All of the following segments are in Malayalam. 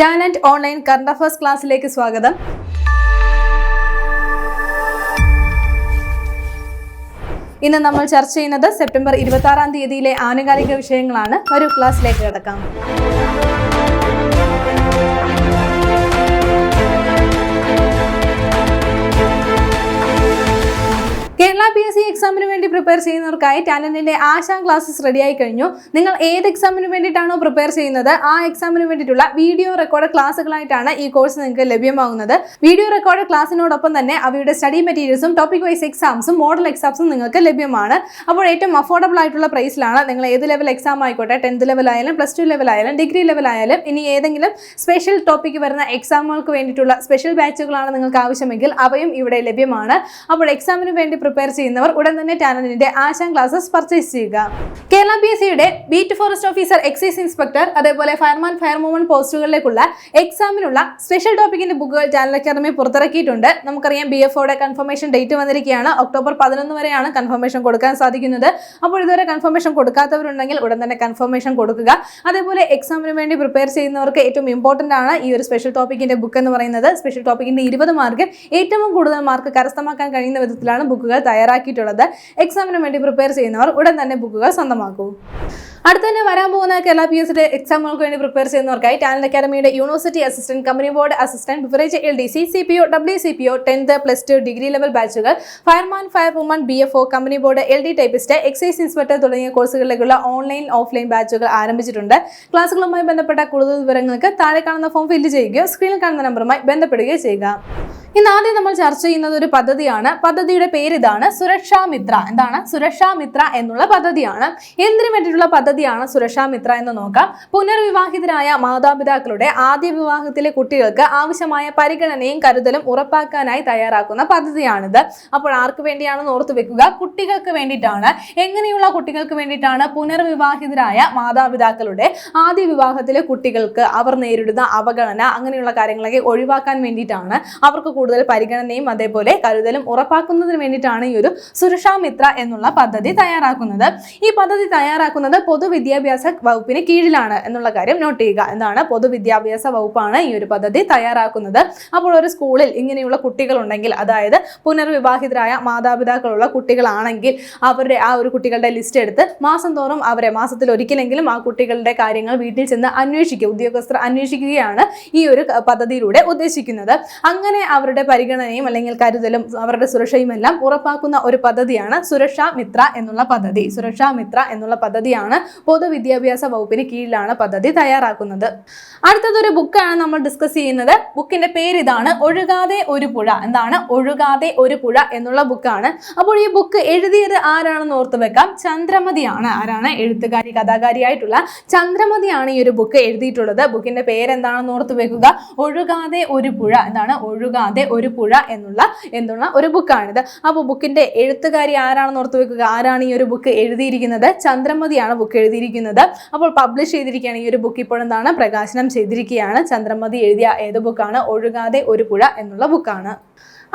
ടാലന്റ് ഓൺലൈൻ കറണ്ട് അഫയേഴ്സ് ക്ലാസ്സിലേക്ക് സ്വാഗതം. ഇന്ന് നമ്മൾ ചർച്ച ചെയ്യുന്നത് സെപ്റ്റംബർ ഇരുപത്തി ആറാം തീയതിയിലെ ആനുകാലിക വിഷയങ്ങളാണ്. ഒരു ക്ലാസ്സിലേക്ക് കിടക്കാം. പി എസ് സി എക്സാമിന് വേണ്ടി പ്രിപ്പയർ ചെയ്യുന്നവർക്കായി ടാലന്റിന്റെ ആശാ ക്ലാസ്സസ് റെഡിയായി കഴിഞ്ഞു. നിങ്ങൾ ഏത് എക്സാമിന് വേണ്ടിയിട്ടാണോ പ്രിപ്പയർ ചെയ്യുന്നത് ആ എക്സാമിന് വേണ്ടിയിട്ടുള്ള വീഡിയോ റെക്കോർഡ് ക്ലാസ്സുകളായിട്ടാണ് ഈ കോഴ്സ് നിങ്ങൾക്ക് ലഭ്യമാകുന്നത്. വീഡിയോ റെക്കോർഡ് ക്ലാസ്സിനോടൊപ്പം തന്നെ അവയുടെ സ്റ്റഡി മെറ്റീരിയൽസും ടോപ്പിക് വൈസ് എക്സാംസും മോഡൽ എക്സാംസും നിങ്ങൾക്ക് ലഭ്യമാണ്. അപ്പോൾ ഏറ്റവും അഫോർഡബിൾ ആയിട്ടുള്ള പ്രൈസിലാണ് നിങ്ങൾ ഏത് ലെവൽ എക്സാം ആയിക്കോട്ടെ ടെൻത്ത് ലെവൽ ആയാലും പ്ലസ് ടു ലെവൽ ആയാലും ഡിഗ്രി ലെവൽ ആയാലും ഇനി ഏതെങ്കിലും സ്പെഷ്യൽ ടോപ്പിക്ക് വരുന്ന എക്സാമുകൾക്ക് വേണ്ടിയിട്ടുള്ള സ്പെഷ്യൽ ബാച്ചുകളാണ് നിങ്ങൾക്ക് ആവശ്യമെങ്കിൽ അവയും ഇവിടെ ലഭ്യമാണ്. അപ്പോൾ എക്സാമിന് വേണ്ടി പ്രിപ്പയർ ചെയ്യുന്നവർ ഉടൻ തന്നെ ടാലന്റിന്റെ ആശാൻ ക്ലാസ്സസ് പർച്ചേസ് ചെയ്യുക. കേരള പി എസ് സിയുടെ beat forest officer excise inspector അതേപോലെ ഫയർമാൻ ഫയർ മൂവ്മൻ പോസ്റ്റുകളിലേക്കുള്ള എക്സാമിനുള്ള സ്പെഷ്യൽ ടോപ്പിക്കിന്റെ ബുക്കുകൾ ചാനൽ അക്കാദമി പുറത്തിറക്കിയിട്ടുണ്ട്. നമുക്കറിയാം ബി എഫ് ഒയുടെ കൺഫർമേഷൻ ഡേറ്റ് വന്നിരിക്കുകയാണ്. ഒക്ടോബർ പതിനൊന്ന് വരെയാണ് കൺഫർമേഷൻ കൊടുക്കാൻ സാധിക്കുന്നത്. അപ്പോൾ ഇതുവരെ കൺഫർമേഷൻ കൊടുക്കാത്തവരുണ്ടെങ്കിൽ ഉടൻ തന്നെ കൺഫർമേഷൻ കൊടുക്കുക. അതേപോലെ എക്സാമിന് വേണ്ടി പ്രിപ്പയർ ചെയ്യുന്നവർക്ക് ഏറ്റവും ഇമ്പോർട്ടന്റ് ആണ് ഈ ഒരു സ്പെഷ്യൽ ടോപ്പിക്കിന്റെ ബുക്ക് എന്ന് പറയുന്നത്. സ്പെഷ്യൽ ടോപ്പിക്കിന്റെ ഇരുപത് മാർക്ക് ഏറ്റവും കൂടുതൽ മാർക്ക് കരസ്ഥമാക്കാൻ കഴിയുന്ന വിധത്തിലാണ് ബുക്കുകൾ തയ്യാറാക്കിയിട്ടുള്ളത്. എക്സാമിന് വേണ്ടി പ്രിപ്പയർ ചെയ്യുന്നവർ ഉടൻ തന്നെ ബുക്കുകൾ സ്വന്തമാക്കൂ. അടുത്ത തന്നെ വരാൻ പോകുന്ന കേരള പി എസ് എക്സാമുകൾക്ക് വേണ്ടി prepare ചെയ്യുന്നവർക്കായി talent academy university assistant company board assistant beverage L D C C P O W C P O tenth plus two degree level ബാച്ചുകൾ fireman fire woman B F O company board L D typist excise inspector തുടങ്ങിയ കോഴ്സുകളിലേക്കുള്ള ഓൺലൈൻ ഓഫ്ലൈൻ ബാച്ചുകൾ ആരംഭിച്ചിട്ടുണ്ട്. ക്ലാസുകളുമായി ബന്ധപ്പെട്ട കൂടുതൽ വിവരങ്ങൾക്ക് താഴെ കാണുന്ന ഫോം ഫില്ല് ചെയ്യുകയോ സ്ക്രീനിൽ കാണുന്ന നമ്പറുമായി ബന്ധപ്പെടുകയോ ചെയ്യുക. ഇന്ന് ആദ്യം നമ്മൾ ചർച്ച ചെയ്യുന്നത് ഒരു പദ്ധതിയാണ്. പദ്ധതിയുടെ പേര് ഇതാണ് സുരക്ഷാ മിത്ര. എന്താണ്? സുരക്ഷാ മിത്ര എന്നുള്ള പദ്ധതിയാണ്. എന്തിനു വേണ്ടിയിട്ടുള്ള പദ്ധതിയാണ് സുരക്ഷാ മിത്ര എന്ന് നോക്കാം. പുനർവിവാഹിതരായ മാതാപിതാക്കളുടെ ആദ്യ വിവാഹത്തിലെ കുട്ടികൾക്ക് ആവശ്യമായ പരിഗണനയും കരുതലും ഉറപ്പാക്കാനായി തയ്യാറാക്കുന്ന പദ്ധതിയാണിത്. അപ്പോൾ ആർക്ക് വേണ്ടിയാണെന്ന് ഓർത്തു വെക്കുക. കുട്ടികൾക്ക് വേണ്ടിയിട്ടാണ്. എങ്ങനെയുള്ള കുട്ടികൾക്ക് വേണ്ടിയിട്ടാണ് പുനർവിവാഹിതരായ മാതാപിതാക്കളുടെ ആദ്യ വിവാഹത്തിലെ കുട്ടികൾക്ക് അവർ നേരിടുന്ന അവഗണന അങ്ങനെയുള്ള കാര്യങ്ങളൊക്കെ ഒഴിവാക്കാൻ വേണ്ടിയിട്ടാണ് അവർക്ക് കൂടുതൽ പരിഗണനയും അതേപോലെ കരുതലും ഉറപ്പാക്കുന്നതിന് വേണ്ടിയിട്ടാണ് ഈ ഒരു സുരക്ഷാ മിത്ര എന്നുള്ള പദ്ധതി തയ്യാറാക്കുന്നത്. ഈ പദ്ധതി തയ്യാറാക്കുന്നത് പൊതുവിദ്യാഭ്യാസ വകുപ്പിന് കീഴിലാണ് എന്നുള്ള കാര്യം നോട്ട് ചെയ്യുക. എന്താണ്? പൊതുവിദ്യാഭ്യാസ വകുപ്പാണ് ഈ ഒരു പദ്ധതി തയ്യാറാക്കുന്നത്. അപ്പോൾ ഒരു സ്കൂളിൽ ഇങ്ങനെയുള്ള കുട്ടികളുണ്ടെങ്കിൽ അതായത് പുനർവിവാഹിതരായ മാതാപിതാക്കളുള്ള കുട്ടികളാണെങ്കിൽ അവരുടെ ആ ഒരു കുട്ടികളുടെ ലിസ്റ്റ് എടുത്ത് മാസം തോറും അവരെ മാസത്തിൽ ഒരിക്കലെങ്കിലും ആ കുട്ടികളുടെ കാര്യങ്ങൾ വീട്ടിൽ ചെന്ന് അന്വേഷിക്കുക ഉദ്യോഗസ്ഥർ അന്വേഷിക്കുകയാണ് ഈ ഒരു പദ്ധതിയിലൂടെ ഉദ്ദേശിക്കുന്നത്. അങ്ങനെ അവരുടെ പരിഗണനയും അല്ലെങ്കിൽ കരുതലും അവരുടെ സുരക്ഷയും എല്ലാം ഉറപ്പാക്കുന്ന ഒരു പദ്ധതിയാണ് സുരക്ഷാ മിത്ര എന്നുള്ള പദ്ധതി. സുരക്ഷാ മിത്ര എന്നുള്ള പദ്ധതിയാണ് പൊതുവിദ്യാഭ്യാസ വകുപ്പിന് കീഴിലാണ് പദ്ധതി തയ്യാറാക്കുന്നത്. അടുത്തതൊരു ബുക്കാണ് നമ്മൾ ഡിസ്കസ് ചെയ്യുന്നത്. ബുക്കിന്റെ പേര് ഇതാണ് ഒഴുകാതെ ഒരു പുഴ. എന്താണ് ഒഴുകാതെ ഒരു പുഴ എന്നുള്ള ബുക്കാണ്. അപ്പോൾ ഈ ബുക്ക് എഴുതിയത് ആരാണെന്ന് ഓർത്ത് വെക്കാം. ചന്ദ്രമതിയാണ്. ആരാണ്? എഴുത്തുകാരി കഥാകാരിയായിട്ടുള്ള ചന്ദ്രമതിയാണ് ഈ ഒരു ബുക്ക് എഴുതിയിട്ടുള്ളത്. ബുക്കിന്റെ പേരെന്താണെന്ന് ഓർത്ത് വെക്കുക. ഒഴുകാതെ ഒരു പുഴ. എന്താണ്? ഒഴുകാതെ ഒരു പുഴ എന്നുള്ള എന്തുള്ള ഒരു ബുക്കാണിത്. അപ്പോൾ ബുക്കിന്റെ എഴുത്തുകാരി ആരാണെന്ന് ഓർത്ത് വെക്കുക. ആരാണ് ഈ ഒരു ബുക്ക് എഴുതിയിരിക്കുന്നത്? ചന്ദ്രമതിയാണ് ബുക്ക് എഴുതിയിരിക്കുന്നത്. അപ്പോൾ പബ്ലിഷ് ചെയ്തിരിക്കുകയാണ് ഈ ഒരു ബുക്ക് ഇപ്പോൾ എന്താണ്? പ്രകാശനം ചെയ്തിരിക്കുകയാണ്. ചന്ദ്രമതി എഴുതിയ ഏത് ബുക്കാണ്? ഒഴുകാതെ ഒരു പുഴ എന്നുള്ള ബുക്കാണ്.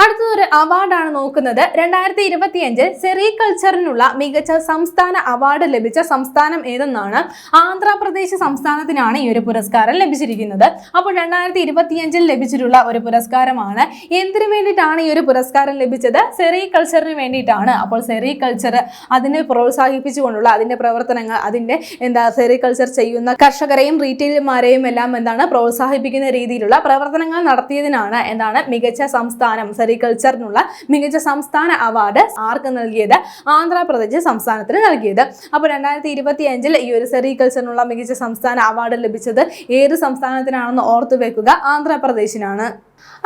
അടുത്തതൊരു അവാർഡാണ് നോക്കുന്നത്. രണ്ടായിരത്തി ഇരുപത്തിയഞ്ചിൽ സെറികൾച്ചറിനുള്ള മികച്ച സംസ്ഥാന അവാർഡ് ലഭിച്ച സംസ്ഥാനം ഏതെന്നാണ്? ആന്ധ്രാപ്രദേശ് സംസ്ഥാനത്തിനാണ് ഈ ഒരു പുരസ്കാരം ലഭിച്ചിരിക്കുന്നത്. അപ്പോൾ രണ്ടായിരത്തി ഇരുപത്തിയഞ്ചിൽ ലഭിച്ചിട്ടുള്ള ഒരു പുരസ്കാരമാണ്. എന്തിനു വേണ്ടിയിട്ടാണ് ഈ ഒരു പുരസ്കാരം ലഭിച്ചത്? സെറികൾച്ചറിന് വേണ്ടിയിട്ടാണ്. അപ്പോൾ സെറികൾച്ചർ അതിനെ പ്രോത്സാഹിപ്പിച്ചുകൊണ്ടുള്ള അതിന്റെ പ്രവർത്തനങ്ങൾ അതിന്റെ എന്താ സെറികൾച്ചർ ചെയ്യുന്ന കർഷകരെയും റീറ്റെയിലർമാരെയും എല്ലാം എന്താണ് പ്രോത്സാഹിപ്പിക്കുന്ന രീതിയിലുള്ള പ്രവർത്തനങ്ങൾ നടത്തിയതിനാണ് എന്താണ് മികച്ച സംസ്ഥാനം സെറികൾച്ചറിനുള്ള മികച്ച സംസ്ഥാന അവാർഡ് ആർക്ക് നൽകിയത്? ആന്ധ്രാപ്രദേശ് സംസ്ഥാനത്തിന് നൽകിയത്. അപ്പോൾ രണ്ടായിരത്തി ഇരുപത്തി അഞ്ചിൽ ഈ ഒരു സെറികൾച്ചറിനുള്ള മികച്ച സംസ്ഥാന അവാർഡ് ലഭിച്ചത് ഏത് സംസ്ഥാനത്തിനാണെന്ന് ഓർത്തു വെക്കുക. ആന്ധ്രാപ്രദേശിനാണ്.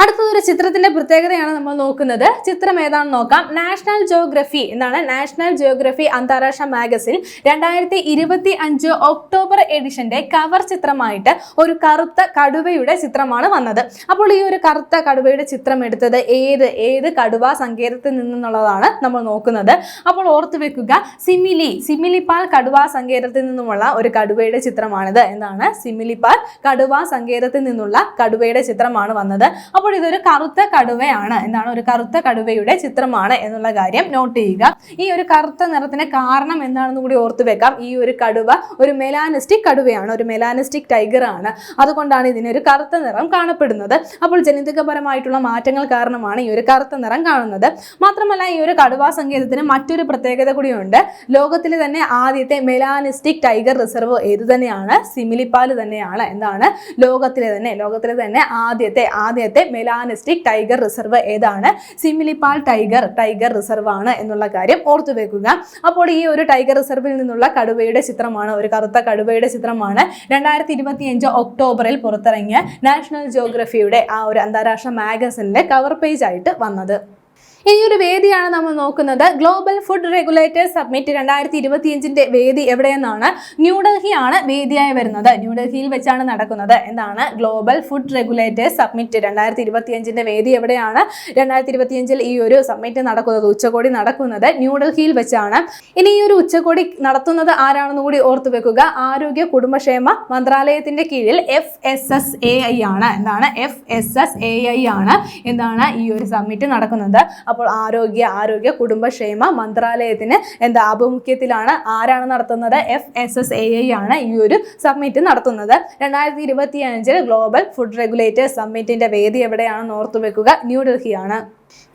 അടുത്തതൊരു ചിത്രത്തിന്റെ പ്രത്യേകതയാണ് നമ്മൾ നോക്കുന്നത്. ചിത്രം ഏതാണെന്ന് നോക്കാം. നാഷണൽ ജിയോഗ്രഫി എന്നാണ് നാഷണൽ ജിയോഗ്രഫി അന്താരാഷ്ട്ര മാഗസിൻ രണ്ടായിരത്തി ഇരുപത്തി അഞ്ച് ഒക്ടോബർ എഡിഷന്റെ കവർ ചിത്രമായിട്ട് ഒരു കറുത്ത കടുവയുടെ ചിത്രമാണ് വന്നത്. അപ്പോൾ ഈ ഒരു കറുത്ത കടുവയുടെ ചിത്രം എടുത്തത് ഏത് ഏത് കടുവ സങ്കേതത്തിൽ നിന്നുള്ളതാണ് നമ്മൾ നോക്കുന്നത്. അപ്പോൾ ഓർത്തു വെക്കുക സിമിലി സിമിലിപ്പാൽ കടുവ സങ്കേതത്തിൽ നിന്നുമുള്ള ഒരു കടുവയുടെ ചിത്രമാണിത്. എന്നാണ് സിമിലിപ്പാൽ കടുവ സങ്കേതത്തിൽ നിന്നുള്ള കടുവയുടെ ചിത്രമാണ് വന്നത്. അപ്പോൾ ഇതൊരു കറുത്ത കടുവയാണ്. എന്താണ്? ഒരു കറുത്ത കടുവയുടെ ചിത്രമാണ് എന്നുള്ള കാര്യം നോട്ട് ചെയ്യുക. ഈ ഒരു കറുത്ത നിറത്തിന് കാരണം എന്താണെന്ന് കൂടി ഓർത്തു വെക്കാം. ഈ ഒരു കടുവ ഒരു മെലാനിസ്റ്റിക് കടുവയാണ്. ഒരു മെലാനിസ്റ്റിക് ടൈഗർ ആണ്. അതുകൊണ്ടാണ് ഇതിനൊരു കറുത്ത നിറം കാണപ്പെടുന്നത്. അപ്പോൾ ജനിതകപരമായിട്ടുള്ള മാറ്റങ്ങൾ കാരണമാണ് ഈ ഒരു കറുത്ത നിറം കാണുന്നത്. മാത്രമല്ല ഈ ഒരു കടുവാ സങ്കേതത്തിന് മറ്റൊരു പ്രത്യേകത കൂടിയുണ്ട്. ലോകത്തിലെ തന്നെ ആദ്യത്തെ മെലാനിസ്റ്റിക് ടൈഗർ റിസർവ് ഏത് തന്നെയാണ്? സിമിലിപ്പാൽ തന്നെയാണ്. എന്താണ്? ലോകത്തിലെ തന്നെ ലോകത്തിലെ തന്നെ ആദ്യത്തെ ആദ്യത്തെ മെലാനിസ്റ്റിക് ടൈഗർ റിസർവ് ഏതാണ്? സിമിലിപ്പാൽ ടൈഗർ ടൈഗർ റിസർവ് ആണ് എന്നുള്ള കാര്യം ഓർത്തു വെക്കുക. അപ്പോൾ ഈ ഒരു ടൈഗർ റിസർവിൽ നിന്നുള്ള കടുവയുടെ ചിത്രമാണ് ഒരു കറുത്ത കടുവയുടെ ചിത്രമാണ്. രണ്ടായിരത്തി ഇരുപത്തിയഞ്ച് ഒക്ടോബറിൽ പുറത്തിറങ്ങിയ നാഷണൽ ജോഗ്രഫിയുടെ ആ ഒരു അന്താരാഷ്ട്ര മാഗസിനിലെ കവർ പേജ് ആയിട്ട് വന്നത്. ഇനി ഒരു വേദിയാണ് നമ്മൾ നോക്കുന്നത്. ഗ്ലോബൽ ഫുഡ് റെഗുലേറ്റേഴ്സ് സബ്മിറ്റ് രണ്ടായിരത്തി ഇരുപത്തിയഞ്ചിന്റെ വേദി എവിടെയെന്നാണ് ന്യൂഡൽഹിയാണ് വേദിയായി വരുന്നത്. ന്യൂഡൽഹിയിൽ വെച്ചാണ് നടക്കുന്നത്. എന്താണ്? ഗ്ലോബൽ ഫുഡ് റെഗുലേറ്റേഴ്സ് സബ്മിറ്റ് രണ്ടായിരത്തി ഇരുപത്തിയഞ്ചിന്റെ വേദി എവിടെയാണ്? രണ്ടായിരത്തി ഇരുപത്തിയഞ്ചിൽ ഈ ഒരു സബ്മിറ്റ് നടക്കുന്നത് ഉച്ചകോടി നടക്കുന്നത് ന്യൂഡൽഹിയിൽ വെച്ചാണ്. ഇനി ഈ ഒരു ഉച്ചകോടി നടത്തുന്നത് ആരാണെന്ന് കൂടി ഓർത്തു വെക്കുക. ആരോഗ്യ കുടുംബക്ഷേമ മന്ത്രാലയത്തിന്റെ കീഴിൽ F S S A I ആണ്. എന്താണ്? F S S A I ആണ്. എന്താണ് ഈ ഒരു സബ്മിറ്റ് നടക്കുന്നത്? അപ്പോൾ ആരോഗ്യ ആരോഗ്യ കുടുംബക്ഷേമ മന്ത്രാലയത്തിന് എന്താ ആഭിമുഖ്യത്തിലാണ് ആരാണ് നടത്തുന്നത്? F S S A I ആണ് ഈ ഒരു സമ്മിറ്റ് നടത്തുന്നത്. രണ്ടായിരത്തി ഇരുപത്തി അഞ്ചിൽ ഗ്ലോബൽ ഫുഡ് റെഗുലേറ്റേഴ്സ് സമ്മിറ്റിന്റെ വേദി എവിടെയാണെന്ന് ഓർത്തു വെക്കുക ന്യൂഡൽഹിയാണ്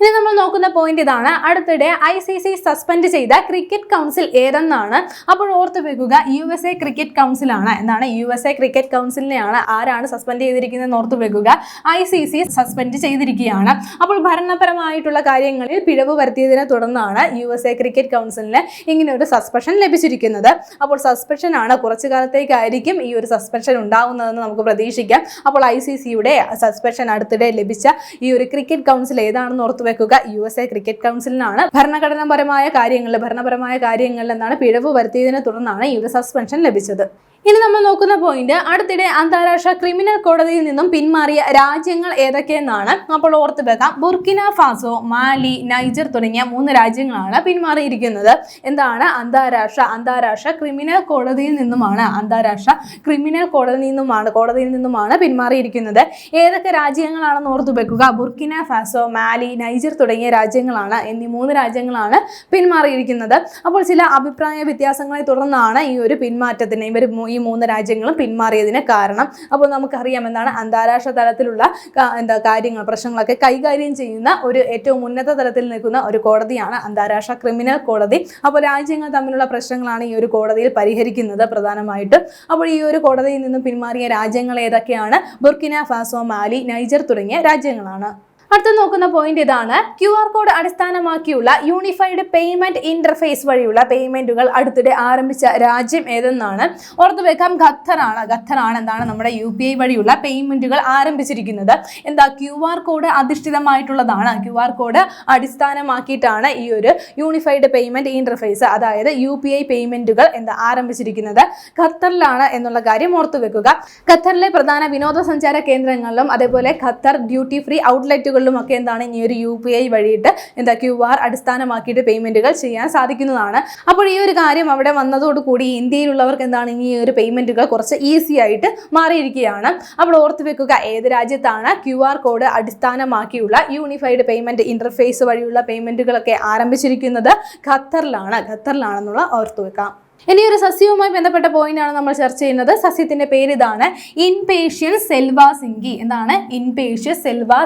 ഇനി നമ്മൾ നോക്കുന്ന പോയിന്റ് ഇതാണ്. അടുത്തിടെ ഐ സി സി സസ്പെൻഡ് ചെയ്ത ക്രിക്കറ്റ് കൗൺസിൽ ഏതെന്നാണ്? അപ്പോൾ ഓർത്തു വെക്കുക യു എസ് എ ക്രിക്കറ്റ് കൗൺസിലാണ് എന്താണ്? യു എസ് എ ക്രിക്കറ്റ് കൗൺസിലിനെയാണ് ആരാണ് സസ്പെൻഡ് ചെയ്തിരിക്കുന്നതെന്ന് ഓർത്തു വെക്കുക. ഐ സി സി സസ്പെൻഡ് ചെയ്തിരിക്കുകയാണ്. അപ്പോൾ ഭരണപരമായിട്ടുള്ള കാര്യങ്ങളിൽ പിഴവ് വരുത്തിയതിനെ തുടർന്നാണ് യു എസ് എ ക്രിക്കറ്റ് കൗൺസിലിന് ഇങ്ങനെ ഒരു സസ്പെൻഷൻ ലഭിച്ചിരിക്കുന്നത്. അപ്പോൾ സസ്പെൻഷൻ ആണ് കുറച്ചു കാലത്തേക്കായിരിക്കും ഈ ഒരു സസ്പെൻഷൻ ഉണ്ടാകുന്നതെന്ന് നമുക്ക് പ്രതീക്ഷിക്കാം. അപ്പോൾ ഐ സി സിയുടെ സസ്പെൻഷൻ അടുത്തിടെ ലഭിച്ച ഈ ഒരു ക്രിക്കറ്റ് കൗൺസിൽ ഏതാണെന്ന് ഓർത്തു വെക്കുക. യു എസ് എ ക്രിക്കറ്റ് കൗൺസിലിനാണ് ഭരണഘടനാപരമായ കാര്യങ്ങളിൽ ഭരണപരമായ കാര്യങ്ങളിൽ നിന്നാണ് പിഴവ് വരുത്തിയതിനെ തുടർന്നാണ് ഒരു സസ്പെൻഷൻ ലഭിച്ചത്. ഇനി നമ്മൾ നോക്കുന്ന പോയിന്റ് അടുത്തിടെ അന്താരാഷ്ട്ര ക്രിമിനൽ കോടതിയിൽ നിന്നും പിന്മാറിയ രാജ്യങ്ങൾ ഏതൊക്കെയെന്നാണ് അപ്പോൾ ഓർത്തു വെക്കാം. ബുർക്കിന ഫാസോ മാലി നൈജർ തുടങ്ങിയ മൂന്ന് രാജ്യങ്ങളാണ് പിന്മാറിയിരിക്കുന്നത്. എന്താണ്? അന്താരാഷ്ട്ര അന്താരാഷ്ട്ര ക്രിമിനൽ കോടതിയിൽ നിന്നുമാണ് അന്താരാഷ്ട്ര ക്രിമിനൽ കോടതിയിൽ നിന്നുമാണ് കോടതിയിൽ നിന്നുമാണ് പിന്മാറിയിരിക്കുന്നത്. ഏതൊക്കെ രാജ്യങ്ങളാണെന്ന് ഓർത്തു വെക്കുക. ബുർക്കിന ഫാസോ മാലി നൈജർ തുടങ്ങിയ രാജ്യങ്ങളാണ് എന്നീ മൂന്ന് രാജ്യങ്ങളാണ് പിന്മാറിയിരിക്കുന്നത്. അപ്പോൾ ചില അഭിപ്രായ വ്യത്യാസങ്ങളെ തുടർന്നാണ് ഈ ഒരു പിന്മാറ്റത്തിന് ഇവർ ഈ മൂന്ന് രാജ്യങ്ങളും പിന്മാറിയതിന് കാരണം. അപ്പോൾ നമുക്കറിയാം എന്താണ് അന്താരാഷ്ട്ര തലത്തിലുള്ള എന്താ കാര്യങ്ങൾ പ്രശ്നങ്ങളൊക്കെ കൈകാര്യം ചെയ്യുന്ന ഒരു ഏറ്റവും ഉന്നത തലത്തിൽ നിൽക്കുന്ന ഒരു കോടതിയാണ് അന്താരാഷ്ട്ര ക്രിമിനൽ കോടതി. അപ്പോൾ രാജ്യങ്ങൾ തമ്മിലുള്ള പ്രശ്നങ്ങളാണ് ഈ ഒരു കോടതിയിൽ പരിഹരിക്കുന്നത് പ്രധാനമായിട്ടും. അപ്പോൾ ഈ ഒരു കോടതിയിൽ നിന്നും പിന്മാറിയ രാജ്യങ്ങൾ ഏതൊക്കെയാണ്? ബുർക്കിന ഫാസോ മാലി നൈജർ തുടങ്ങിയ രാജ്യങ്ങളാണ്. അടുത്ത നോക്കുന്ന പോയിന്റ് ഇതാണ്. ക്യു ആർ കോഡ് അടിസ്ഥാനമാക്കിയുള്ള യൂണിഫൈഡ് പേയ്മെന്റ് ഇന്റർഫേസ് വഴിയുള്ള പേയ്മെന്റുകൾ അടുത്തിടെ ആരംഭിച്ച രാജ്യം ഏതെന്നാണ് ഓർത്തു വെക്കാം. ഖത്തറാണ്. ഖത്തറാണ് എന്താണ് നമ്മുടെ യു പി ഐ വഴിയുള്ള പേയ്മെന്റുകൾ ആരംഭിച്ചിരിക്കുന്നത്. എന്താ? ക്യു ആർ കോഡ് അധിഷ്ഠിതമായിട്ടുള്ളതാണ്. ക്യു ആർ കോഡ് അടിസ്ഥാനമാക്കിയിട്ടാണ് ഈ ഒരു യൂണിഫൈഡ് പേയ്മെന്റ് ഇന്റർഫേസ് അതായത് യു പി ഐ പേയ്മെന്റുകൾ എന്താ ആരംഭിച്ചിരിക്കുന്നത്. ഖത്തറിലാണ് എന്നുള്ള കാര്യം ഓർത്തു വെക്കുക. ഖത്തറിലെ പ്രധാന വിനോദസഞ്ചാര കേന്ദ്രങ്ങളിലും അതേപോലെ ഖത്തർ ഡ്യൂട്ടി ഫ്രീ ഔട്ട്ലെറ്റുകളിലും ഒക്കെ എന്താണ് ഈ ഒരു യു പി ഐ വഴിയിട്ട് എന്താ ക്യു ആർ അടിസ്ഥാനമാക്കിയിട്ട് പേയ്മെന്റുകൾ ചെയ്യാൻ സാധിക്കുന്നതാണ്. അപ്പോൾ ഈ ഒരു കാര്യം അവിടെ വന്നതോടുകൂടി ഇന്ത്യയിലുള്ളവർക്ക് എന്താണ് ഈ ഒരു പേയ്മെന്റുകൾ കുറച്ച് ഈസി ആയിട്ട് മാറിയിരിക്കുകയാണ്. അപ്പോൾ ഓർത്ത് വെക്കുക ഏത് രാജ്യത്താണ് ക്യു ആർ കോഡ് അടിസ്ഥാനമാക്കിയുള്ള യൂണിഫൈഡ് പേയ്മെന്റ് ഇന്റർഫേസ് വഴിയുള്ള പേയ്മെന്റുകളൊക്കെ ആരംഭിച്ചിരിക്കുന്നത്? ഖത്തറിലാണ്. ഖത്തറിലാണെന്നുള്ള ഓർത്തു വെക്കാം. ഇനി ഒരു സസ്യവുമായി ബന്ധപ്പെട്ട പോയിന്റ് ആണ് നമ്മൾ ചർച്ച ചെയ്യുന്നത്. സസ്യത്തിന്റെ പേര് ഇതാണ് ഇൻപേഷ്യൻ സെൽവാ എന്താണ്? ഇൻപേഷ്യ സെൽവാ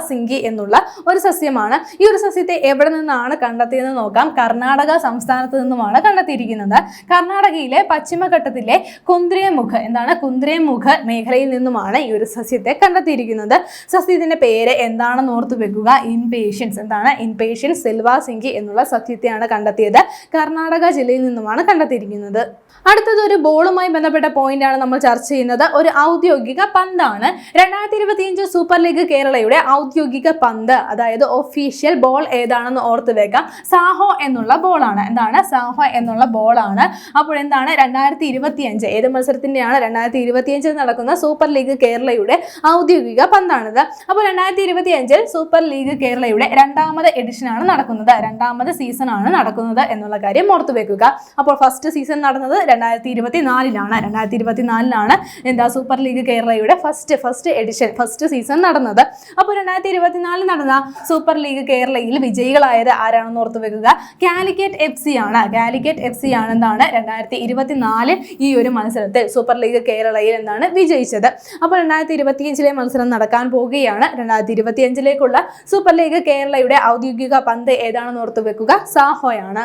എന്നുള്ള ഒരു സസ്യമാണ്. ഈ ഒരു സസ്യത്തെ എവിടെ നിന്നാണ് കണ്ടെത്തിയതെന്ന് നോക്കാം. കർണാടക സംസ്ഥാനത്ത് നിന്നുമാണ് കണ്ടെത്തിയിരിക്കുന്നത്. കർണാടകയിലെ പശ്ചിമഘട്ടത്തിലെ കുന്ദ്രേമുഖ് എന്താണ്? കുന്ദ്രേമുഖ് മേഖലയിൽ നിന്നുമാണ് ഈ ഒരു സസ്യത്തെ കണ്ടെത്തിയിരിക്കുന്നത്. സസ്യത്തിന്റെ പേര് എന്താണെന്ന് ഓർത്തു വെക്കുക. ഇൻപേഷ്യൻസ് എന്താണ്? ഇൻപേഷ്യൻ സെൽവാ എന്നുള്ള സസ്യത്തെയാണ് കണ്ടെത്തിയത്. കർണാടക ജില്ലയിൽ നിന്നുമാണ് കണ്ടെത്തിയിരിക്കുന്നത്. അടുത്തത് ഒരു ബോളുമായി ബന്ധപ്പെട്ട പോയിന്റ് ആണ് നമ്മൾ ചർച്ച ചെയ്യുന്നത്. ഒരു ഔദ്യോഗിക പന്താണ്. രണ്ടായിരത്തി ഇരുപത്തിയഞ്ച് സൂപ്പർ ലീഗ് കേരളയുടെ ഔദ്യോഗിക പന്ത്. അതായത് ഒഫീഷ്യൽ ബോൾ ഏതാണെന്ന് ഓർത്ത് വെക്കാം. സാഹോ എന്നുള്ള ബോളാണ് എന്താണ്? സാഹോ എന്നുള്ള ബോളാണ് അപ്പോൾ എന്താണ്? രണ്ടായിരത്തി ഇരുപത്തിയഞ്ച് ഏത് മത്സരത്തിന്റെയാണ് രണ്ടായിരത്തി ഇരുപത്തിയഞ്ചിൽ നടക്കുന്ന സൂപ്പർ ലീഗ് കേരളയുടെ ഔദ്യോഗിക പന്താണിത്. അപ്പോൾ രണ്ടായിരത്തി ഇരുപത്തിയഞ്ചിൽ സൂപ്പർ ലീഗ് കേരളയുടെ രണ്ടാമത് എഡിഷനാണ് നടക്കുന്നത്. രണ്ടാമത് സീസൺ ആണ് നടക്കുന്നത് എന്നുള്ള കാര്യം ഓർത്തു വെക്കുക. അപ്പോൾ ഫസ്റ്റ് സീസൺ നടന്നത് രണ്ടായിരത്തി ഇരുപത്തി നാലിലാണ് രണ്ടായിരത്തി ഇരുപത്തി നാലിലാണ് എന്താ സൂപ്പർ ലീഗ് കേരളയുടെ first first edition first season നടന്നത്. അപ്പോൾ രണ്ടായിരത്തി ഇരുപത്തിനാലിൽ നടന്ന സൂപ്പർ ലീഗ് കേരളയിൽ വിജയികളായത് ആരാണെന്ന് ഓർത്ത് വെക്കുക? കാലിക്കറ്റ് എഫ് സി ആണ്. കാലിക്കറ്റ് എഫ് സി ആണെന്നാണ് രണ്ടായിരത്തി ഇരുപത്തിനാല് ഈ ഒരു മത്സരത്തിൽ സൂപ്പർ ലീഗ് കേരളയിൽ എന്താണ് വിജയിച്ചത്. അപ്പോൾ രണ്ടായിരത്തി ഇരുപത്തിയഞ്ചിലെ മത്സരം നടക്കാൻ പോവുകയാണ്. രണ്ടായിരത്തി ഇരുപത്തിയഞ്ചിലേക്കുള്ള സൂപ്പർ ലീഗ് കേരളയുടെ ഔദ്യോഗിക പന്ത് ഏതാണെന്ന് ഓർത്ത് വെക്കുക? സാഹോയാണ്.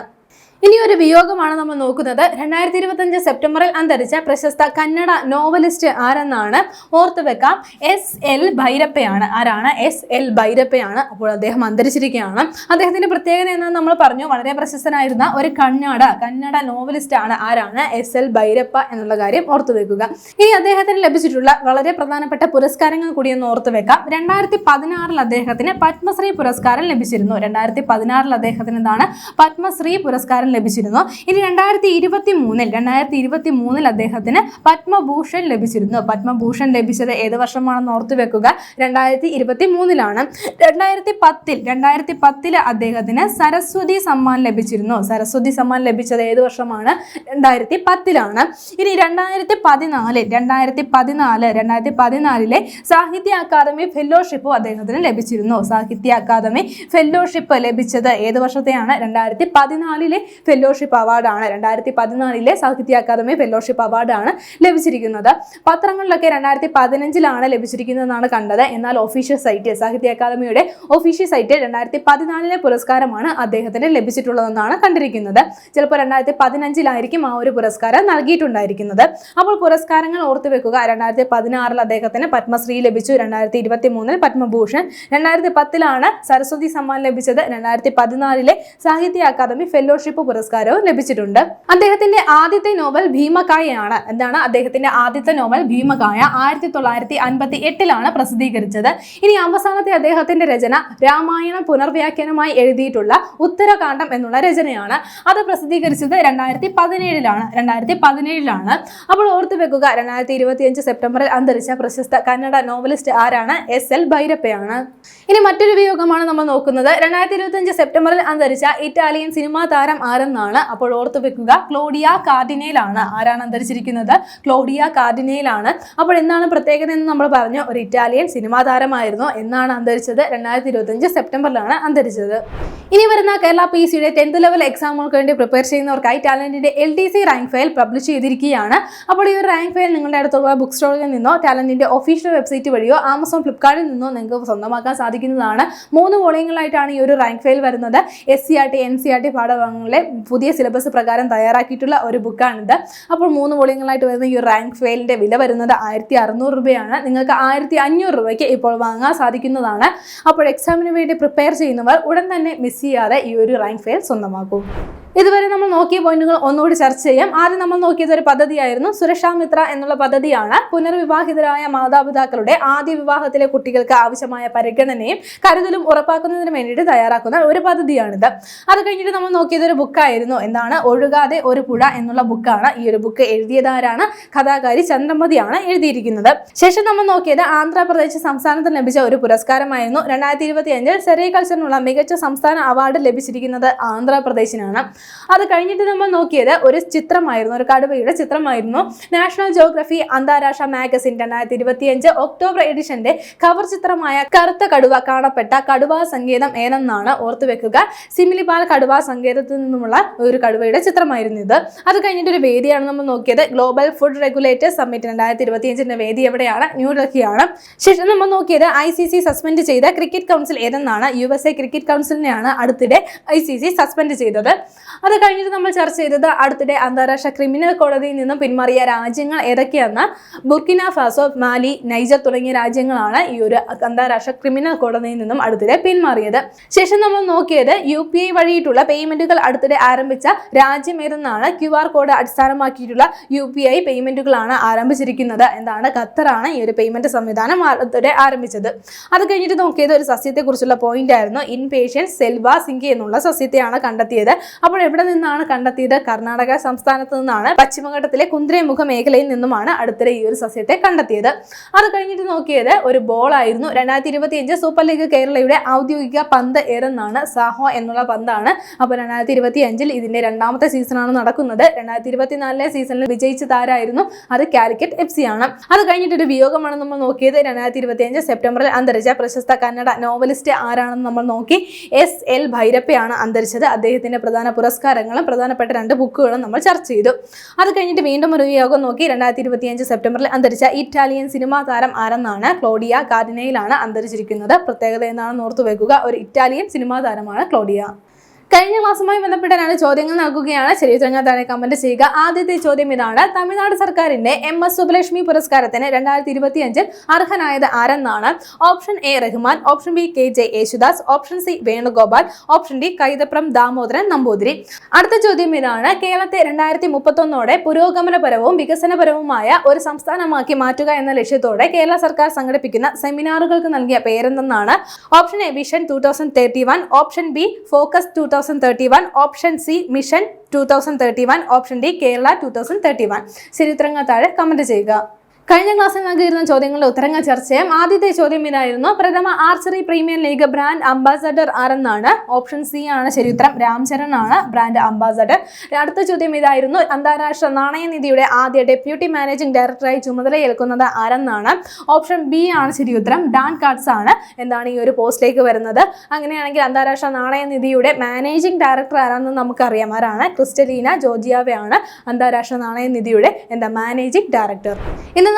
ഇനി ഒരു വിയോഗമാണ് നമ്മൾ നോക്കുന്നത്. രണ്ടായിരത്തി ഇരുപത്തഞ്ച് സെപ്റ്റംബറിൽ അന്തരിച്ച പ്രശസ്ത കന്നഡ നോവലിസ്റ്റ് ആരെന്നാണ് ഓർത്തു വെക്കാം. എസ് എൽ ഭൈരപ്പയാണ്. ആരാണ്? എസ് എൽ ഭൈരപ്പയാണ്. അപ്പോൾ അദ്ദേഹം അന്തരിച്ചിരിക്കുകയാണ്. അദ്ദേഹത്തിന്റെ പ്രത്യേകത എന്ന് നമ്മൾ പറഞ്ഞു. വളരെ പ്രശസ്തനായിരുന്ന ഒരു കന്നഡ കന്നഡ നോവലിസ്റ്റ് ആണ്. ആരാണ്? എസ് എൽ ഭൈരപ്പ എന്നുള്ള കാര്യം ഓർത്തു വെക്കുക. ഇനി അദ്ദേഹത്തിന് ലഭിച്ചിട്ടുള്ള വളരെ പ്രധാനപ്പെട്ട പുരസ്കാരങ്ങൾ കൂടി ഒന്ന് ഓർത്തു വെക്കാം. രണ്ടായിരത്തി പതിനാറിൽ അദ്ദേഹത്തിന് പത്മശ്രീ പുരസ്കാരം ലഭിച്ചിരുന്നു. രണ്ടായിരത്തി പതിനാറിൽ അദ്ദേഹത്തിന് എന്താണ്? പത്മശ്രീ പുരസ്കാരം ലഭിച്ചിരുന്നു. ഇനി രണ്ടായിരത്തി ഇരുപത്തി മൂന്നിൽ രണ്ടായിരത്തി ഇരുപത്തി മൂന്നിൽ അദ്ദേഹത്തിന് പത്മഭൂഷൺ ലഭിച്ചിരുന്നു. പത്മഭൂഷൺ ലഭിച്ചത് ഏത് വർഷമാണെന്ന് ഓർത്തു വെക്കുക. രണ്ടായിരത്തി ഇരുപത്തി മൂന്നിലാണ് രണ്ടായിരത്തി പത്തിൽ രണ്ടായിരത്തി പത്തിൽ അദ്ദേഹത്തിന് സരസ്വതി സമ്മാൻ ലഭിച്ചിരുന്നു. സരസ്വതി സമ്മാൻ ലഭിച്ചത് ഏത് വർഷമാണ്? രണ്ടായിരത്തി പത്തിലാണ് ഇനി രണ്ടായിരത്തി പതിനാലിൽ രണ്ടായിരത്തി പതിനാല് രണ്ടായിരത്തി പതിനാലിലെ സാഹിത്യ അക്കാദമി ഫെല്ലോഷിപ്പും അദ്ദേഹത്തിന് ലഭിച്ചിരുന്നു. സാഹിത്യ അക്കാദമി ഫെല്ലോഷിപ്പ് ലഭിച്ചത് ഏത് വർഷത്തെയാണ്? രണ്ടായിരത്തി പതിനാലിലെ ഫെല്ലോഷിപ്പ് അവാർഡാണ് രണ്ടായിരത്തി പതിനാലിലെ സാഹിത്യ അക്കാദമി ഫെലോഷിപ്പ് അവാർഡാണ് ലഭിച്ചിരിക്കുന്നത്. പത്രങ്ങളിലൊക്കെ രണ്ടായിരത്തി പതിനഞ്ചിലാണ് ലഭിച്ചിരിക്കുന്നതെന്നാണ് കണ്ടത്. എന്നാൽ ഒഫീഷ്യൽ സൈറ്റ് സാഹിത്യ അക്കാദമിയുടെ ഒഫീഷ്യൽ സൈറ്റ് രണ്ടായിരത്തി പതിനാലിലെ പുരസ്കാരമാണ് അദ്ദേഹത്തിന് ലഭിച്ചിട്ടുള്ളതെന്നാണ് കണ്ടിരിക്കുന്നത്. ചിലപ്പോൾ രണ്ടായിരത്തി പതിനഞ്ചിലായിരിക്കും ആ ഒരു പുരസ്കാരം നൽകിയിട്ടുണ്ടായിരിക്കുന്നത്. അപ്പോൾ പുരസ്കാരങ്ങൾ ഓർത്തു വെക്കുക. രണ്ടായിരത്തി പതിനാറിൽ അദ്ദേഹത്തിന് പത്മശ്രീ ലഭിച്ചു. രണ്ടായിരത്തി ഇരുപത്തി മൂന്നിൽ പത്മഭൂഷൺ. രണ്ടായിരത്തി പത്തിലാണ് സരസ്വതി സമ്മാൻ ലഭിച്ചത്. രണ്ടായിരത്തി പതിനാലിലെ സാഹിത്യ അക്കാദമി ഫെല്ലോഷിപ്പ് പുരസ്കാരവും ലഭിച്ചിട്ടുണ്ട്. അദ്ദേഹത്തിന്റെ ആദ്യത്തെ നോവൽ ഭീമകായയാണ്. എന്താണ് അദ്ദേഹത്തിന്റെ ആദ്യത്തെ നോവൽ ഭീമകായ? ആയിരത്തി തൊള്ളായിരത്തി അൻപത്തി എട്ടിലാണ് പ്രസിദ്ധീകരിച്ചത്. ഇനി അവസാനത്തെ അദ്ദേഹത്തിന്റെ രചന രാമായണ പുനർവ്യാഖ്യാനമായി എഴുതിയിട്ടുള്ള ഉത്തരകാന്ഡം എന്നുള്ള രചനയാണ്. അത് പ്രസിദ്ധീകരിച്ചത് രണ്ടായിരത്തി പതിനേഴിലാണ് രണ്ടായിരത്തി പതിനേഴിലാണ് അപ്പോൾ ഓർത്തു വെക്കുക രണ്ടായിരത്തി ഇരുപത്തിയഞ്ച് സെപ്റ്റംബറിൽ അന്തരിച്ച പ്രശസ്ത കന്നഡ നോവലിസ്റ്റ് ആരാണ്? എസ്. എൽ. ഭൈരപ്പയാണ്. ഇനി മറ്റൊരു വിയോഗമാണ് നമ്മൾ നോക്കുന്നത്. രണ്ടായിരത്തി ഇരുപത്തിയഞ്ച് സെപ്റ്റംബറിൽ അന്തരിച്ച ഇറ്റാലിയൻ സിനിമാ താരം ആരെന്നാണ് അപ്പോൾ ഓർത്ത് വെക്കുക. ക്ലോഡിയ കാർഡിനയിലാണ് ആരാണ് അന്തരിച്ചിരിക്കുന്നത്? ക്ലോഡിയ കാർഡിനയിലാണ് അപ്പോൾ എന്താണ് പ്രത്യേകത എന്ന് നമ്മൾ പറഞ്ഞു. ഒരു ഇറ്റാലിയൻ സിനിമാ താരമായിരുന്നു. എന്നാണ് അന്തരിച്ചത്? രണ്ടായിരത്തി ഇരുപത്തഞ്ച് സെപ്റ്റംബറിലാണ് അന്തരിച്ചത്. ഇനി വരുന്ന കേരള പി സിയുടെ ടെൻത്ത് ലെവൽ എക്സാമുകൾക്ക് വേണ്ടി പ്രിപ്പയർ ചെയ്യുന്നവർക്കായി ടാലന്റിന്റെ L D C rank file publish ചെയ്തിരിക്കുകയാണ്. അപ്പോൾ ഈ ഒരു റാങ്ക് ഫയൽ നിങ്ങളുടെ അടുത്തുള്ള ബുക്ക് സ്റ്റോറിൽ നിന്നോ ടാലന്റിന്റെ ഒഫീഷ്യൽ വെബ്സൈറ്റ് വഴിയോ ആമസോൺ ഫ്ലിപ്കാർട്ടിൽ നിന്നോ നിങ്ങൾക്ക് സ്വന്തമാക്കാൻ സാധിക്കുന്നതാണ്. മൂന്ന് വോളിയങ്ങളായിട്ടാണ് ഈ ഒരു റാങ്ക് ഫയൽ വരുന്നത്. S C R T N C R T പാഠഭാഗങ്ങളിലെ പുതിയ സിലബസ് പ്രകാരം തയ്യാറാക്കിയിട്ടുള്ള ഒരു ബുക്കാണിത് അപ്പോൾ മൂന്ന് വോളിയങ്ങളായിട്ട് വരുന്ന ഈ റാങ്ക് ഫെയിലിന്റെ വില വരുന്നത് ആയിരത്തി അറുന്നൂറ് രൂപയാണ്. നിങ്ങൾക്ക് ആയിരത്തി അഞ്ഞൂറ് രൂപയ്ക്ക് ഇപ്പോൾ വാങ്ങാൻ സാധിക്കുന്നതാണ്. അപ്പോൾ എക്സാമിന് വേണ്ടി പ്രിപ്പയർ ചെയ്യുന്നവർ ഉടൻ തന്നെ മിസ് ചെയ്യാതെ ഈ ഒരു റാങ്ക് ഫെയിൽ സ്വന്തമാക്കൂ. ഇതുവരെ നമ്മൾ നോക്കിയ പോയിന്റുകൾ ഒന്നുകൂടി ചർച്ച ചെയ്യാം. ആദ്യം നമ്മൾ നോക്കിയത് ഒരു പദ്ധതിയായിരുന്നു. സുരക്ഷാ മിത്ര എന്നുള്ള പദ്ധതിയാണ് പുനർവിവാഹിതരായ മാതാപിതാക്കളുടെ ആദ്യ വിവാഹത്തിലെ കുട്ടികൾക്ക് ആവശ്യമായ പരിഗണനയും കരുതലും ഉറപ്പാക്കുന്നതിന് വേണ്ടിയിട്ട് തയ്യാറാക്കുന്ന ഒരു പദ്ധതിയാണിത്. അത് കഴിഞ്ഞിട്ട് നമ്മൾ നോക്കിയത് ഒരു ബുക്കായിരുന്നു. എന്താണ്? ഒഴുകാതെ ഒരു പുഴ എന്നുള്ള ബുക്കാണ്. ഈ ഒരു ബുക്ക് എഴുതിയതാരാണ്? കഥാകാരി ചന്ദ്രമതിയാണ് എഴുതിയിരിക്കുന്നത്. ശേഷം നമ്മൾ നോക്കിയത് ആന്ധ്രാപ്രദേശ് സംസ്ഥാനത്തിന് ലഭിച്ച ഒരു പുരസ്കാരമായിരുന്നു. രണ്ടായിരത്തി ഇരുപത്തി അഞ്ചിൽ സെറികൾച്ചറിനുള്ള മികച്ച സംസ്ഥാന അവാർഡ് ലഭിച്ചിരിക്കുന്നത് ആന്ധ്രാപ്രദേശിനാണ്. അത് കഴിഞ്ഞിട്ട് നമ്മൾ നോക്കിയത് ഒരു ചിത്രമായിരുന്നു ഒരു കടുവയുടെ ചിത്രമായിരുന്നു. നാഷണൽ ജോഗ്രഫി അന്താരാഷ്ട്ര മാഗസിൻ രണ്ടായിരത്തി ഇരുപത്തിയഞ്ച് ഒക്ടോബർ എഡിഷന്റെ കവർ ചിത്രമായ കറുത്ത കടുവ കാണപ്പെട്ട കടുവ സങ്കേതം ഏതെന്നാണ് ഓർത്തു വെക്കുക. സിമിലിപാൽ കടുവ സങ്കേതത്തിൽ നിന്നുമുള്ള ഒരു കടുവയുടെ ചിത്രമായിരുന്നു ഇത്. അത് കഴിഞ്ഞിട്ട് ഒരു വേദിയാണ് നമ്മൾ നോക്കിയത്. ഗ്ലോബൽ ഫുഡ് റെഗുലേറ്റർ സമ്മിറ്റ് രണ്ടായിരത്തി ഇരുപത്തിയഞ്ചിന്റെ വേദി എവിടെയാണ്? ന്യൂഡൽഹിയാണ് ശേഷം നമ്മൾ നോക്കിയത് ഐ സി സി സസ്പെൻഡ് ചെയ്ത ക്രിക്കറ്റ് കൗൺസിൽ ഏതെന്നാണ്? യു എസ് എ ക്രിക്കറ്റ് കൗൺസിലിനെയാണ് അടുത്തിടെ ഐ സി സി സസ്പെൻഡ് ചെയ്തത്. അത് കഴിഞ്ഞിട്ട് നമ്മൾ ചർച്ച ചെയ്തത് അടുത്തിടെ അന്താരാഷ്ട്ര ക്രിമിനൽ കോടതിയിൽ നിന്നും പിന്മാറിയ രാജ്യങ്ങൾ ഏതൊക്കെയെന്ന് ബുർക്കിന ഫാസോ മാലി നൈജർ തുടങ്ങിയ രാജ്യങ്ങളാണ് ഈ ഒരു അന്താരാഷ്ട്ര ക്രിമിനൽ കോടതിയിൽ നിന്നും അടുത്തിടെ പിന്മാറിയത്. ശേഷം നമ്മൾ നോക്കിയത് യു പി ഐ വഴിയിട്ടുള്ള പേയ്മെന്റുകൾ അടുത്തിടെ ആരംഭിച്ച രാജ്യം ഏതെന്നാണ്. ക്യു ആർ കോഡ് അടിസ്ഥാനമാക്കിയിട്ടുള്ള യു പി ഐ പേയ്മെന്റുകളാണ് ആരംഭിച്ചിരിക്കുന്നത്. എന്താണ്? ഖത്തറാണ് ഈ ഒരു പേയ്മെന്റ് സംവിധാനം അടുത്തിടെ ആരംഭിച്ചത്. അത് കഴിഞ്ഞിട്ട് നോക്കിയത് ഒരു സസ്യത്തെക്കുറിച്ചുള്ള പോയിന്റ് ആയിരുന്നു. ഇൻ പേഷ്യൻസ് സെൽവാ സിങ്കി എന്നുള്ള സസ്യത്തെയാണ് കണ്ടെത്തിയത്. അപ്പോൾ എവിടെ നിന്നാണ് കണ്ടെത്തിയത്? കർണാടക സംസ്ഥാനത്ത് നിന്നാണ് പശ്ചിമഘട്ടത്തിലെ കുന്ദ്രമുഖ മേഖലയിൽ നിന്നുമാണ് അടുത്തിടെ ഈ ഒരു സസ്യത്തെ കണ്ടെത്തിയത്. അത് കഴിഞ്ഞിട്ട് നോക്കിയത് ഒരു ബോൾ ആയിരുന്നു രണ്ടായിരത്തി ഇരുപത്തി അഞ്ച് സൂപ്പർ ലീഗ് കേരളയുടെ ഔദ്യോഗിക പന്ത് ഏറെന്നാണ് സാഹോ എന്നുള്ള പന്താണ്. അപ്പോൾ രണ്ടായിരത്തി ഇരുപത്തി അഞ്ചിൽ ഇതിന്റെ രണ്ടാമത്തെ സീസണാണ് നടക്കുന്നത്. രണ്ടായിരത്തി ഇരുപത്തിനാലിലെ സീസണിൽ വിജയിച്ച താരായിരുന്നു അത് കാലിക്കറ്റ് എഫ് സി ആണ്. അത് കഴിഞ്ഞിട്ട് ഒരു വിയോഗമാണ് നമ്മൾ നോക്കിയത്. രണ്ടായിരത്തി ഇരുപത്തി അഞ്ച് സെപ്റ്റംബറിൽ അന്തരിച്ച പ്രശസ്ത കന്നഡ നോവലിസ്റ്റ് ആരാണെന്ന് നമ്മൾ നോക്കി. എസ് എൽ ഭൈരപ്പയാണ് അന്തരിച്ചത്. അദ്ദേഹത്തിന്റെ പ്രധാന പുരസ്കാരങ്ങളും പ്രധാനപ്പെട്ട രണ്ട് ബുക്കുകളും നമ്മൾ ചർച്ച ചെയ്തു. അത് കഴിഞ്ഞിട്ട് വീണ്ടും ഒരു യോഗം നോക്കി രണ്ടായിരത്തി ഇരുപത്തിയഞ്ച് സെപ്റ്റംബറിൽ അന്തരിച്ച ഇറ്റാലിയൻ സിനിമാ താരം ആരെന്നാണ് ക്ലോഡിയ കാർഡിനയിലാണ് അന്തരിച്ചിരിക്കുന്നത്. പ്രത്യേകത എന്നാണെന്ന് ഓർത്തു വെക്കുക. ഒരു ഇറ്റാലിയൻ സിനിമാ താരമാണ് ക്ലോഡിയ. കഴിഞ്ഞ ക്ലാസ്സുമായി ബന്ധപ്പെട്ടാണ് ചോദ്യങ്ങൾ നൽകുകയാണ്. ശരി ഉത്തരങ്ങൾ താഴെ കമന്റ് ചെയ്യുക. ആദ്യത്തെ ചോദ്യം ഇതാണ്. തമിഴ്നാട് സർക്കാരിന്റെ എം എസ് സുബലക്ഷ്മി പുരസ്കാരത്തിന് രണ്ടായിരത്തി ഇരുപത്തി അഞ്ചിൽ അർഹനായത് ആരെന്നാണ്? Option A Rahman option B K J Yesudas option C Venugopal option D Kaithapram Damodaran Namboothiri. അടുത്ത ചോദ്യം ഇതാണ്. കേരളത്തെ രണ്ടായിരത്തി മുപ്പത്തൊന്നോടെ പുരോഗമനപരവും വികസനപരവുമായ ഒരു സംസ്ഥാനമാക്കി മാറ്റുക എന്ന ലക്ഷ്യത്തോടെ കേരള സർക്കാർ സംഘടിപ്പിക്കുന്ന സെമിനാറുകൾക്ക് നൽകിയ പേരെന്തെന്നാണ്? Option A vision two option B focus two thousand thirty one option C mission two thousand thirty one option D Kerala two thousand thirty one ചരിത്രങ്ങൾ താഴെ കമന്റ് ചെയ്യുക. കഴിഞ്ഞ ക്ലാസ്സിൽ നൽകിയിരുന്ന ചോദ്യങ്ങളുടെ ഉത്തരങ്ങൾ ചർച്ച ചെയ്യാം. ആദ്യത്തെ ചോദ്യം ഇതായിരുന്നു. പ്രഥമ archery premier league brand ambassador ആരെന്നാണ്? Option C ആണ് ശരി ഉത്തരം. രാംചരൺ ആണ് ബ്രാൻഡ് അംബാസഡർ. അടുത്ത ചോദ്യം ഇതായിരുന്നു. അന്താരാഷ്ട്ര നാണയനിധിയുടെ ആദ്യ ഡെപ്യൂട്ടി മാനേജിംഗ് ഡയറക്ടറായി ചുമതലയേൽക്കുന്നത് ആരെന്നാണ്? ഓപ്ഷൻ ബി ആണ് ശരി ഉത്തരം. ഡാൻ കാർഡ്സ് ആണ്. എന്താണ് ഈ ഒരു പോസ്റ്റിലേക്ക് വരുന്നത്? അങ്ങനെയാണെങ്കിൽ അന്താരാഷ്ട്ര നാണയനിധിയുടെ മാനേജിംഗ് ഡയറക്ടർ ആരാണെന്ന് നമുക്കറിയാം. ആരാണ്? ക്രിസ്റ്റലീന ജോർജിയാവയാണ് അന്താരാഷ്ട്ര നാണയനിധിയുടെ എന്താ മാനേജിംഗ് ഡയറക്ടർ. ഇന്ന്